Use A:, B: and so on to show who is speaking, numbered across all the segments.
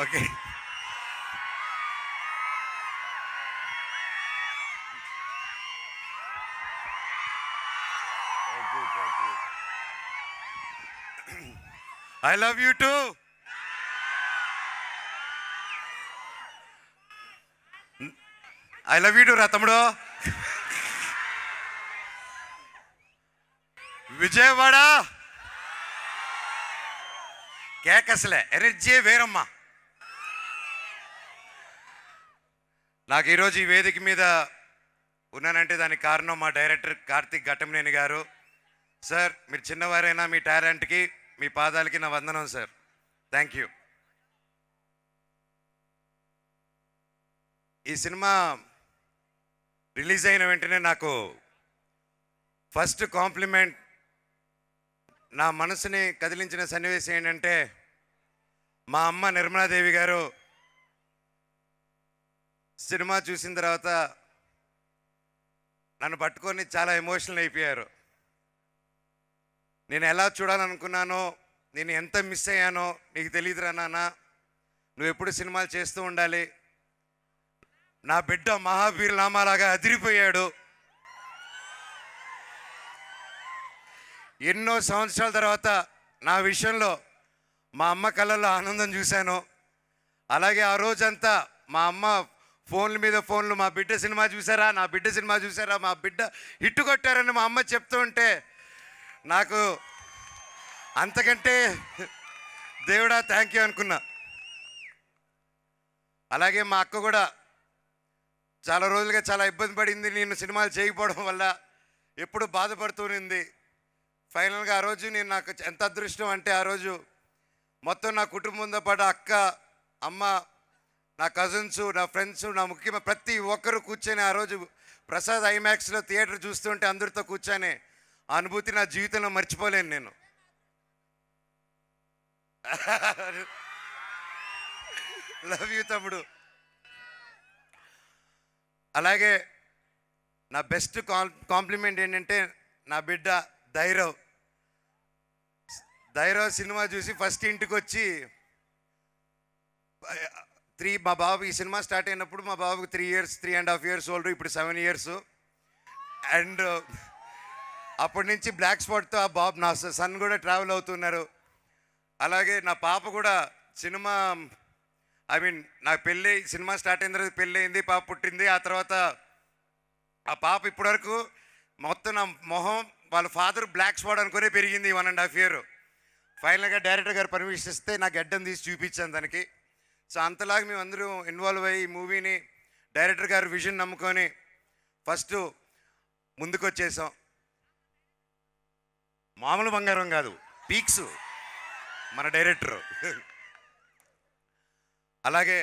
A: Okay. I love you too I love you too రా తమ్ముడు. Vijayawada. Cake అసలే energy వేరమ్మా. నాకు ఈరోజు ఈ వేదిక మీద ఉన్నానంటే దానికి కారణం మా డైరెక్టర్ కార్తిక్ ఘట్టంనేని గారు. సార్ మీరు చిన్నవారైనా మీ టాలెంట్కి మీ పాదాలకి నా వందనం సార్. Thank you. ఈ సినిమా రిలీజ్ అయిన వెంటనే నాకు ఫస్ట్ కాంప్లిమెంట్ నా మనసుని కదిలించిన సన్నివేశం ఏంటంటే మా అమ్మ నిర్మలాదేవి గారు సినిమా చూసిన తర్వాత నన్ను పట్టుకొని చాలా ఎమోషనల్ అయిపోయారు. నేను ఎలా చూడాలనుకున్నానో నేను ఎంత మిస్ అయ్యానో నీకు తెలియదురా నాన్న. నువ్వు ఎప్పుడు సినిమాలు చేస్తూ ఉండాలి. నా బిడ్డ మహావీర్ నామాలాగా అదిరిపోయాడు. ఎన్నో సంవత్సరాల తర్వాత నా విషయంలో మా అమ్మ కళ్ళల్లో ఆనందం చూశాను. అలాగే ఆ రోజంతా మా అమ్మ ఫోన్ల మీద ఫోన్లు మా బిడ్డ సినిమా చూసారా? నా బిడ్డ సినిమా చూసారా? మా బిడ్డ హిట్టు కొట్టారని మా అమ్మ చెప్తూ ఉంటే నాకు అంతకంటే దేవుడా థ్యాంక్ యూ అనుకున్నా. అలాగే మా అక్క కూడా చాలా రోజులుగా చాలా ఇబ్బంది పడింది. నేను సినిమాలు చేయకపోవడం వల్ల ఎప్పుడు బాధపడుతూనింది ఫైనల్గా ఆ రోజు నేను నాకు ఎంత అదృష్టం అంటే ఆ రోజు మొత్తం నా కుటుంబంతో పాటు అక్క అమ్మ నా కజిన్స్ నా ఫ్రెండ్స్ నా ముఖ్యమైన ప్రతి ఒక్కరు కూర్చొని ఆ రోజు ప్రసాద్ ఐమాక్స్లో థియేటర్ చూస్తుంటే అందరితో కూర్చొని ఆ అనుభూతి నా జీవితంలో మర్చిపోలేను నేను. లవ్ యూ తమ్ముడు. అలాగే నా బెస్ట్ కాంప్లిమెంట్ ఏంటంటే నా బిడ్డ ధైరవ్ ధైరవ్ సినిమా చూసి ఫస్ట్ ఇంటికి వచ్చి త్రీ మా బాబు ఈ సినిమా స్టార్ట్ అయినప్పుడు మా బాబుకి three years three and half years old ఇప్పుడు సెవెన్ ఇయర్స్. అండ్ అప్పటి నుంచి బ్లాక్ స్పాట్తో ఆ బాబు నా సన్ కూడా ట్రావెల్ అవుతున్నారు. అలాగే నా పాప కూడా సినిమా ఐ మీన్ నా పెళ్ళి సినిమా స్టార్ట్ అయిన తర్వాత పెళ్ళి అయింది పాప పుట్టింది ఆ తర్వాత ఆ పాప ఇప్పటివరకు మొత్తం నా మొహం వాళ్ళ ఫాదర్ బ్లాక్ స్పాట్ అనుకునే పెరిగింది వన్ అండ్ హాఫ్ ఇయర్ ఫైనల్గా డైరెక్టర్ గారు పర్మిషన్ ఇస్తే నాకు గడ్డం తీసి చూపించాను దానికి సో అంతలాగా మేము అందరూ ఇన్వాల్వ్ అయ్యి ఈ మూవీని డైరెక్టర్ గారు విజన్ నమ్ముకొని ఫస్ట్ ముందుకు వచ్చేసాం మామూలు బంగారం కాదు పీక్స్ మన డైరెక్టర్. అలాగే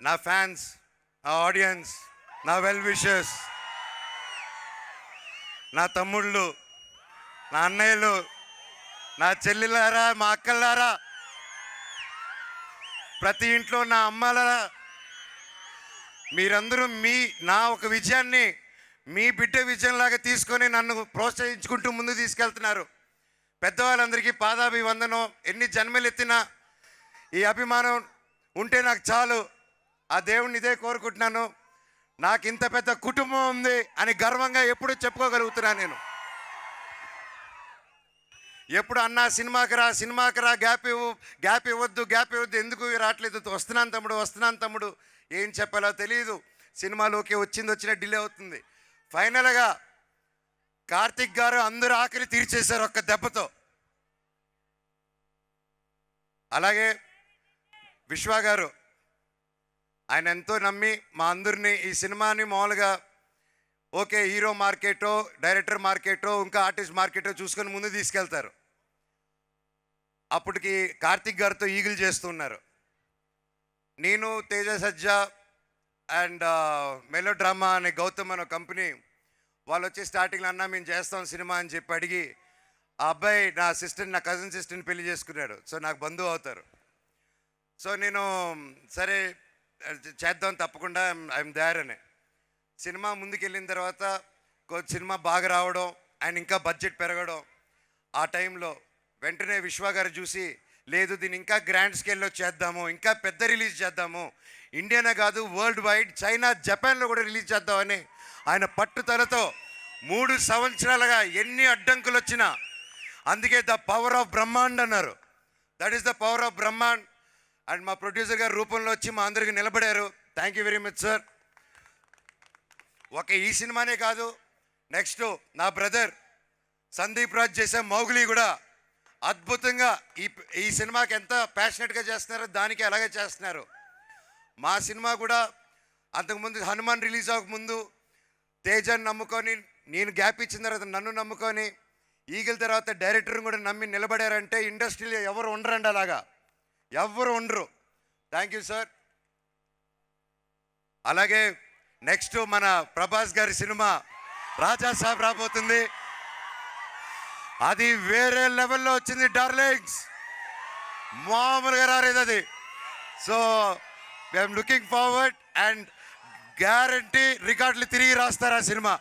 A: నా ఫ్యాన్స్ నా ఆడియన్స్ నా వెల్ విషర్స్ నా తమ్ముళ్ళు నా అన్నయ్యలు నా చెల్లెలారా మా అక్కలారా ప్రతి ఇంట్లో నా అమ్మలారా మీరందరూ మీ నా ఒక విజయాన్ని మీ బిడ్డ విజయంలాగా తీసుకొని నన్ను ప్రోత్సహించుకుంటూ ముందు తీసుకెళ్తున్నారు. పెద్దవాళ్ళందరికీ పాదాభివందనం. ఎన్ని జన్మలు ఎత్తినా ఈ అభిమానం ఉంటే నాకు చాలు. ఆ దేవుణ్ణి ఇదే కోరుకుంటున్నాను. నాకు ఇంత పెద్ద కుటుంబం ఉంది అని గర్వంగా ఎప్పుడూ చెప్పుకోగలుగుతున్నాను నేను. ఎప్పుడు అన్నా సినిమాకి రా సినిమాకి రా గ్యాప్ ఇవ్వు గ్యాప్ ఇవ్వద్దు గ్యాప్ ఇవ్వద్దు. ఎందుకు రావట్లేదు వస్తున్నాను తమ్ముడు వస్తున్నాను తమ్ముడు. ఏం చెప్పాలో తెలియదు సినిమాలోకి వచ్చింది వచ్చిన డిలే అవుతుంది. ఫైనల్గా కార్తిక్ గారు అందరూ ఆఖరి తీర్చేశారు ఒక్క దెబ్బతో. అలాగే విశ్వ గారు ఆయన ఎంతో నమ్మి మా అందరినీ ఈ సినిమాని మామూలుగా ఓకే హీరో మార్కెటో డైరెక్టర్ మార్కెటో ఇంకా ఆర్టిస్ట్ మార్కెటో చూసుకొని ముందు తీసుకెళ్తారు. అప్పటికి కార్తిక్ గారితో ఈగిల్ చేస్తున్నారు. నేను Teja Sajja and melodrama అనే గౌతమ్ అనే కంపెనీ వాళ్ళు వచ్చి స్టార్టింగ్లో అన్నా మేము చేస్తాం సినిమా అని చెప్పి అడిగి ఆ అబ్బాయి నా సిస్టర్ నా కజిన్ సిస్టర్ని పెళ్ళి చేసుకున్నాడు. సో నాకు బంధువు అవుతారు. సో నేను సరే చేద్దాం తప్పకుండా ఐఎమ్ దేర్ అని. సినిమా ముందుకెళ్ళిన తర్వాత సినిమా బాగా రావడం అండ్ ఇంకా బడ్జెట్ పెరగడం ఆ టైంలో వెంటనే విశ్వ గారు చూసి లేదు దీన్ని ఇంకా గ్రాండ్ స్కేల్లో చేద్దాము ఇంకా పెద్ద రిలీజ్ చేద్దాము. ఇండియానే కాదు వరల్డ్ వైడ్ చైనా జపాన్లో కూడా రిలీజ్ చేద్దామని. ఆయన పట్టుదలతో మూడు సంవత్సరాలుగా ఎన్ని అడ్డంకులు వచ్చినా అందుకే ద పవర్ ఆఫ్ బ్రహ్మాండ్ అన్నారు. That is the power of Brahmand and మా ప్రొడ్యూసర్ గారు రూపంలో వచ్చి మా అందరికి నిలబడారు. Thank you very much sir ఒక ఈ సినిమానే కాదు నెక్స్ట్ నా బ్రదర్ సందీప్ రాజ్ చేసే మౌగులి కూడా అద్భుతంగా ఈ ఈ సినిమాకి ఎంత ప్యాషనెట్గా చేస్తున్నారో దానికి అలాగే చేస్తున్నారు. మా సినిమా కూడా అంతకుముందు హనుమాన్ రిలీజ్ అవ్వకముందు తేజాన్ని నమ్ముకొని నేను గ్యాప్ ఇచ్చిన తర్వాత నన్ను నమ్ముకొని ఈగిల తర్వాత డైరెక్టర్ని కూడా నమ్మి నిలబడారంటే ఇండస్ట్రీలో ఎవరు ఉండరండి అలాగా. ఎవరు ఉండరు. థ్యాంక్ యూ సార్ అలాగే నెక్స్ట్ మన ప్రభాస్ గారి సినిమా రాజా సాబ్ రాబోతుంది. అది వేరే లెవెల్లో వచ్చింది డార్లింగ్స్ మామూలుగా రాలేదు అది. So I'm looking forward and guarantee రికార్డులు తిరిగి రాస్తారు ఆ సినిమా.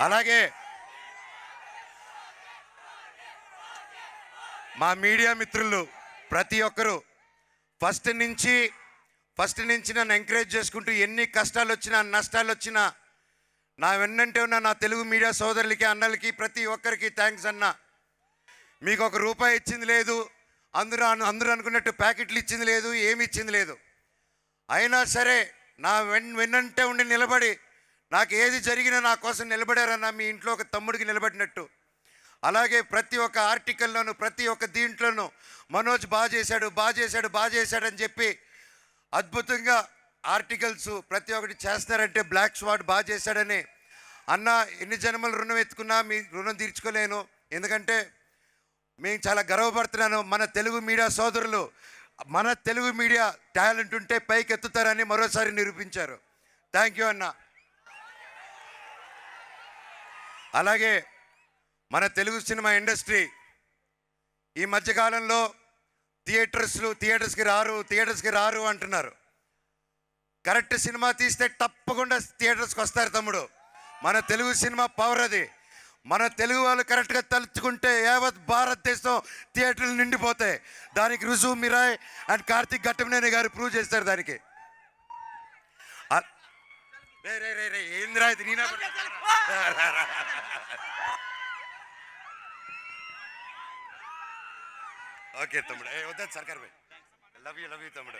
A: అలాగే మా మీడియా మిత్రులు ప్రతి ఒక్కరూ ఫస్ట్ నుంచి ఫస్ట్ నుంచి నన్ను ఎంకరేజ్ చేసుకుంటూ ఎన్ని కష్టాలు వచ్చినా నష్టాలు వచ్చినా నా వెన్నంటే ఉన్న నా తెలుగు మీడియా సోదరులకి అన్నలకి ప్రతి ఒక్కరికి థ్యాంక్స్ అన్న. మీకు ఒక రూపాయి ఇచ్చింది లేదు అందరూ అందరూ అనుకున్నట్టు ప్యాకెట్లు ఇచ్చింది లేదు ఏమి ఇచ్చింది లేదు. అయినా సరే నా వెన్ వెన్నంటే ఉండి నిలబడి నాకు ఏది జరిగినా నా కోసం నిలబడారన్న మీ ఇంట్లో ఒక తమ్ముడికి నిలబడినట్టు. అలాగే ప్రతి ఒక్క ఆర్టికల్లోనూ ప్రతి ఒక్క దీంట్లోనూ మనోజ్ బాగా చేశాడు బాగా చేశాడు బాగా చేశాడని చెప్పి అద్భుతంగా ఆర్టికల్స్ ప్రతి ఒక్కటి చేస్తారంటే బ్లాక్ స్వాడ్ బాగా చేశాడని. అన్న ఎన్ని జన్మలు రుణం ఎత్తుకున్నా మీ రుణం తీర్చుకోలేను. ఎందుకంటే మేము చాలా గర్వపడుతున్నాను. మన తెలుగు మీడియా సోదరులు మన తెలుగు మీడియా టాలెంట్ ఉంటే పైకి ఎత్తుతారని మరోసారి నిరూపించారు. థ్యాంక్ యూ అన్న. అలాగే మన తెలుగు సినిమా ఇండస్ట్రీ ఈ మధ్యకాలంలో థియేటర్స్లు థియేటర్స్కి రారు థియేటర్స్కి రారు అంటున్నారు. కరెక్ట్ సినిమా తీస్తే తప్పకుండా థియేటర్స్కి వస్తారు తమ్ముడు. మన తెలుగు సినిమా పవర్ అది. మన తెలుగు వాళ్ళు కరెక్ట్గా తలుచుకుంటే యావత్ భారతదేశం థియేటర్లు నిండిపోతాయి. దానికి రుజువు మిరాయ్ అండ్ కార్తిక్ ఘట్టమనేని గారు ప్రూవ్ చేస్తారు దానికి. రే రే రే రే ఇది? నేనా ఓకే తమ్ముడు. ఏ వద్దా సర్కార్ లవ్ యూ లవ్ యూ తమ్ముడు.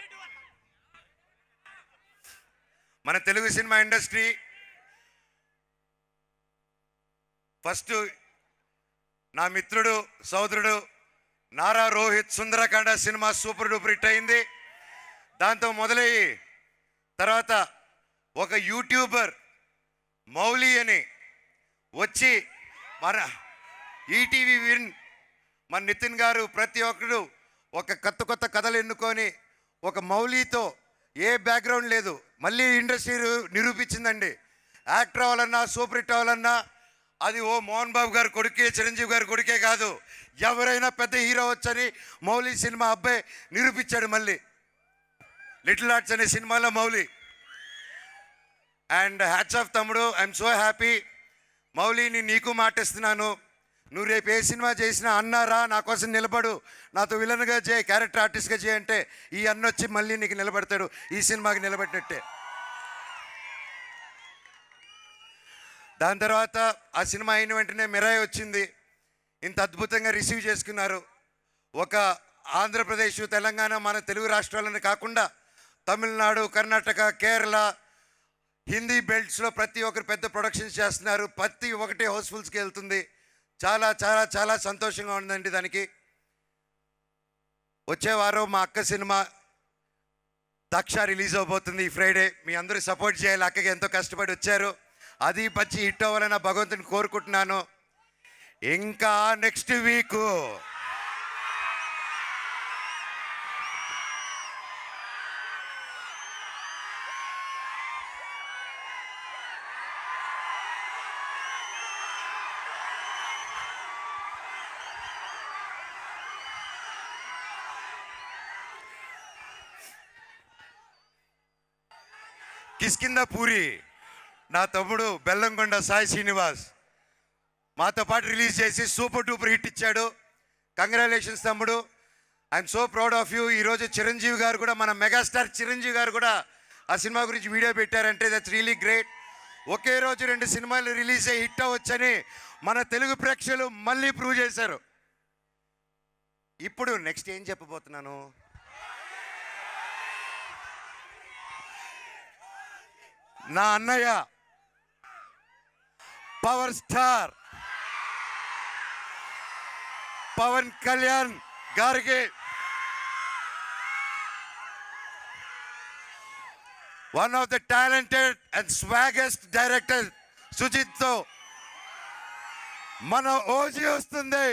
A: మన తెలుగు సినిమా ఇండస్ట్రీ ఫస్ట్ నా మిత్రుడు సోదరుడు Nara Rohit Sundarakanda cinema super duper hit అయింది. దాంతో మొదలయ్యి తర్వాత ఒక యూట్యూబర్ మౌలి అని వచ్చి మన ఈటీవీ విన్ మన నితిన్ గారు ప్రతి ఒక్కరు ఒక కొత్త కొత్త కథలు ఎన్నుకొని ఒక మౌలితో ఏ బ్యాక్గ్రౌండ్ లేదు. మళ్ళీ ఇండస్ట్రీ నిరూపించిందండి. యాక్టర్ అవ్వాలన్నా సూపర్ హిట్ అవ్వాలన్నా అది ఓ మోహన్ బాబు గారు కొడుకే చిరంజీవి గారి కొడుకే కాదు. ఎవరైనా పెద్ద హీరో వచ్చని మౌలి సినిమా అబ్బాయి నిరూపించాడు మళ్ళీ. లిటిల్ ఆర్ట్స్ అనే సినిమాలో మౌలి అండ్ హ్యాట్స్ ఆఫ్ తమ్ముడు ఐఎమ్ సో హ్యాపీ. మౌలిని నీకు మాటిస్తున్నాను. నువ్వు రేపు ఏ సినిమా చేసినా అన్నారా నా కోసం నిలబడు. నాతో విలన్గా చేయి క్యారెక్టర్ ఆర్టిస్ట్గా చేయంటే ఈ అన్న వచ్చి మళ్ళీ నీకు నిలబడతాడు. ఈ సినిమాకి నిలబెట్టినట్టే దాని తర్వాత ఆ సినిమా అయిన వెంటనే మిరాయి వచ్చింది. ఇంత అద్భుతంగా రిసీవ్ చేసుకున్నారు. ఒక ఆంధ్రప్రదేశ్ తెలంగాణ మన తెలుగు రాష్ట్రాలను కాకుండా తమిళనాడు కర్ణాటక కేరళ హిందీ బెల్ట్స్లో ప్రతి ఒక్కరు పెద్ద ప్రొడక్షన్స్ చేస్తున్నారు. ప్రతి ఒక్కటి హౌస్ఫుల్స్కి వెళ్తుంది. చాలా చాలా చాలా సంతోషంగా ఉందండి దానికి. వచ్చే వారం మా అక్క సినిమా దక్ష రిలీజ్ అవబోతుంది ఈ ఫ్రైడే. మీ అందరూ సపోర్ట్ చేయాలి. అక్కకి ఎంతో కష్టపడి వచ్చారు. అది పచ్చి హిట్ అవ్వాలని భగవంతుని కోరుకుంటున్నాను. ఇంకా నెక్స్ట్ వీక్ కిస్కిందా పూరి. నా తమ్ముడు బెల్లంకొండ సాయి శ్రీనివాస్ మాతో పాటు రిలీజ్ చేసి సూపర్ డూపర్ హిట్ ఇచ్చాడు. కంగ్రాచులేషన్స్ తమ్ముడు. I'm so proud of you ఈరోజు చిరంజీవి గారు కూడా మన మెగాస్టార్ చిరంజీవి గారు కూడా ఆ సినిమా గురించి వీడియో పెట్టారంటే దట్స్ రియలీ గ్రేట్ ఒకే రోజు రెండు సినిమాలు రిలీజ్ అయ్యి హిట్ అవ్వచ్చని మన తెలుగు ప్రేక్షకులు మళ్ళీ ప్రూవ్ చేశారు. ఇప్పుడు నెక్స్ట్ ఏం చెప్పబోతున్నాను? నా అన్నయ్య పవర్ స్టార్. పవన్ కళ్యాణ్ గారికి one of the talented and swaggest director సుజిత్తో మన ఓజీ వస్తుంది.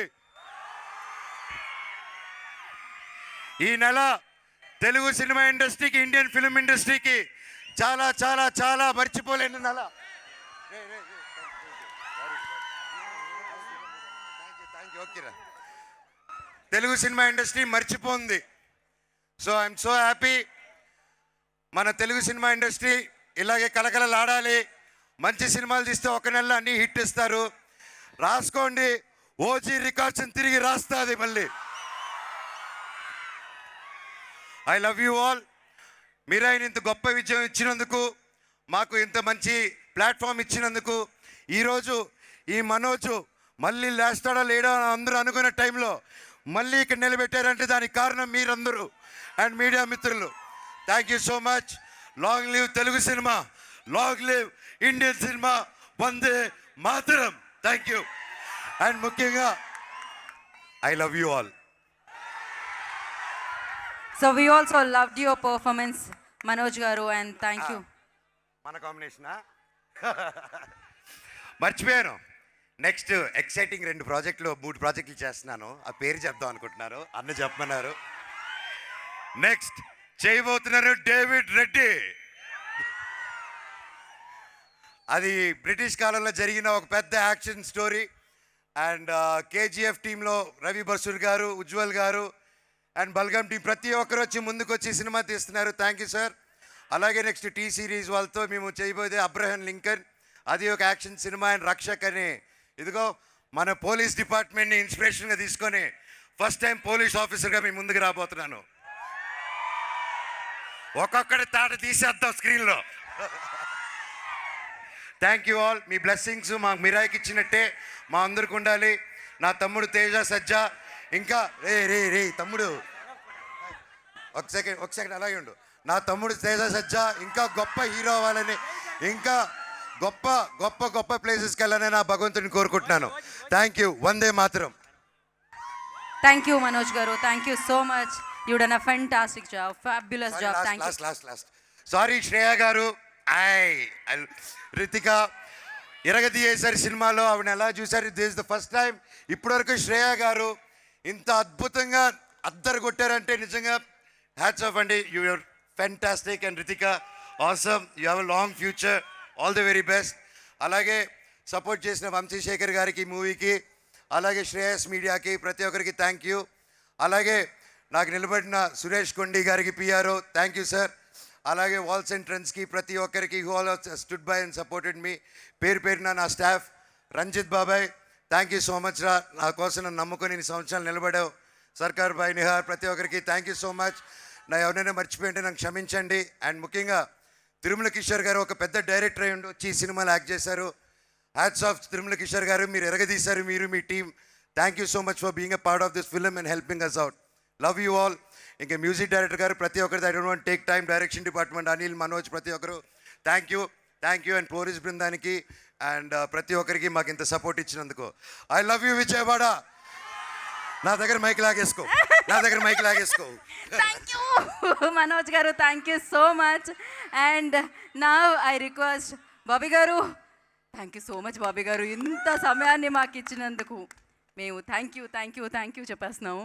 A: ఈ నెల తెలుగు సినిమా ఇండస్ట్రీకి ఇండియన్ ఫిల్మ్ ఇండస్ట్రీకి చాలా చాలా చాలా మర్చిపోలేని నెల. ఓకేరా తెలుగు సినిమా ఇండస్ట్రీ మర్చిపోయింది సో ఐఎమ్ సో హ్యాపీ. మన తెలుగు సినిమా ఇండస్ట్రీ ఇలాగే కలకలలాడాలి మంచి సినిమాలు తీస్తే ఒక నెలలో అన్ని హిట్ ఇస్తారు. రాసుకోండి. ఓజీ రికార్డ్స్ తిరిగి రాస్తుంది మళ్ళీ. I love you all. మీరు ఆయన ఇంత గొప్ప విజయం ఇచ్చినందుకు మాకు ఇంత మంచి ప్లాట్ఫామ్ ఇచ్చినందుకు ఈరోజు ఈ మనోజు మళ్ళీ లేస్తాడా లేడా అని అందరూ అనుకున్న టైంలో మళ్ళీ ఇక్కడ నిలబెట్టారంటే దానికి కారణం మీరందరూ అండ్ మీడియా మిత్రులు. Thank you so much long live Telugu cinema. Long live Indian cinema. Vande Mataram. Thank you and ముఖ్యంగా I love you all
B: So we also loved your performance, Manoj Garu, and thank you.
A: మన కాంబినేషనా మర్చిపోయాను. Next exciting రెండు ప్రాజెక్టులు మూడు ప్రాజెక్టులు చేస్తున్నాను. ఆ పేరు చెప్దాం అనుకుంటున్నారు. అన్న చెప్పమన్నారు. నెక్స్ట్ చేయబోతున్నారు డేవిడ్ రెడ్డి. అది బ్రిటిష్ కాలంలో జరిగిన ఒక పెద్ద యాక్షన్ స్టోరీ. అండ్ కేజీఎఫ్ టీంలో రవి బసూర్ గారు ఉజ్వల్ గారు అండ్ బల్గమ్ టీం ప్రతి ఒక్కరు వచ్చి ముందుకు వచ్చి సినిమా తీస్తున్నారు. థ్యాంక్ యూ సార్ అలాగే నెక్స్ట్ టీ సిరీస్ వాళ్ళతో మేము చేయబోయేది అబ్రహం లింకన్. అది ఒక యాక్షన్ సినిమా. అండ్ రక్షక్ అని ఇదిగో మన పోలీస్ డిపార్ట్మెంట్ని ఇన్స్పిరేషన్గా తీసుకొని ఫస్ట్ టైం పోలీస్ ఆఫీసర్గా మీ ముందుకు రాబోతున్నాను. ఒక్కొక్కటి తాట తీసేద్దాం స్క్రీన్లో. థ్యాంక్ యూ ఆల్ మీ బ్లెస్సింగ్స్ మా మిరాయికి ఇచ్చినట్టే మా అందరికి ఉండాలి. నా తమ్ముడు తేజ సజ్జ ఇంకా రే రే రే తమ్ముడు. ఒక సెకండ్ ఒక సెకండ్ అలాగే ఉండు. నా తమ్ముడు తేజ సజ్జ ఇంకా గొప్ప హీరో అవ్వాలని ఇంకా గొప్ప గొప్ప గొప్ప ప్లేసెస్కి వెళ్ళాలని నా భగవంతుని కోరుకుంటున్నాను. థ్యాంక్ యూ వందే మాత్రం.
B: Manoj Garu. Thank you so much. You done a fantastic job, fabulous job. Thank you.
A: Last last last sorry Shreya గారు. ఐ రితిక ఇరగదీయేసరి సినిమాలో ఆవిడ ఎలా చూసారు దిస్ ద ఫస్ట్ టైం ఇప్పటివరకు శ్రేయ గారు ఇంత అద్భుతంగా అద్దరు కొట్టారంటే నిజంగా హ్యాట్స్ ఆఫ్ అండి. You your fantastic and Ritika awesome you have long future all the very best అలాగే సపోర్ట్ చేసిన వంశీశేఖర్ గారికి మూవీకి అలాగే శ్రేయస్ మీడియాకి ప్రతి ఒక్కరికి థ్యాంక్ యూ అలాగే నాకు నిలబడిన సురేష్ కొండి గారికి పిఆర్ఓ థ్యాంక్ యూ సార్ అలాగే వాల్స్ ఎంట్రన్స్కి ప్రతి ఒక్కరికి who all stood by and supported మీ పేరు పేరున నా స్టాఫ్ రంజిత్ బాబాయ్ థ్యాంక్ యూ సో మచ్ రా నా కోసం నన్ను నమ్ముకొని ఇన్ని సంవత్సరాలు నిలబడావు. సర్కార్ బాయ్ నిహార్ ప్రతి ఒక్కరికి థ్యాంక్ యూ సో మచ్ నా ఎవరైనా మర్చిపోయింటే నాకు క్షమించండి. అండ్ ముఖ్యంగా తిరుమల కిషోర్ గారు ఒక పెద్ద డైరెక్టర్ అయ్యి వచ్చి సినిమాలు యాక్ట్ చేశారు. హ్యాట్స్ ఆఫ్ తిరుమల కిషోర్ గారు మీరు ఎరగదీశారు మీరు మీ team thank you so much for being a part of this film and helping us out love you all ఇంకా మ్యూజిక్ డైరెక్టర్ గారు ప్రతి ఒక్కరి I don't take time direction department Anil Manoj ప్రతి ఒక్కరు. Thank you thank you and police బృందానికి. And uh, ప్రతి ఒక్కరికి మాకు ఇంత సపోర్ట్ ఇచ్చినందుకు. ఐ లవ్ యూ విజయవాడ నా దగ్గర మైక్ లాగేసుకో. నా దగ్గర మైక్ లాగేసుకో.
B: థ్యాంక్ యూ మనోజ్ గారు thank you so much and నా ఐ రిక్వెస్ట్ బాబీ గారు thank you so much Bobby గారు. ఇంత సమయాన్ని మాకు ఇచ్చినందుకు మేము thank you thank you thank you చెప్పేస్తున్నాము.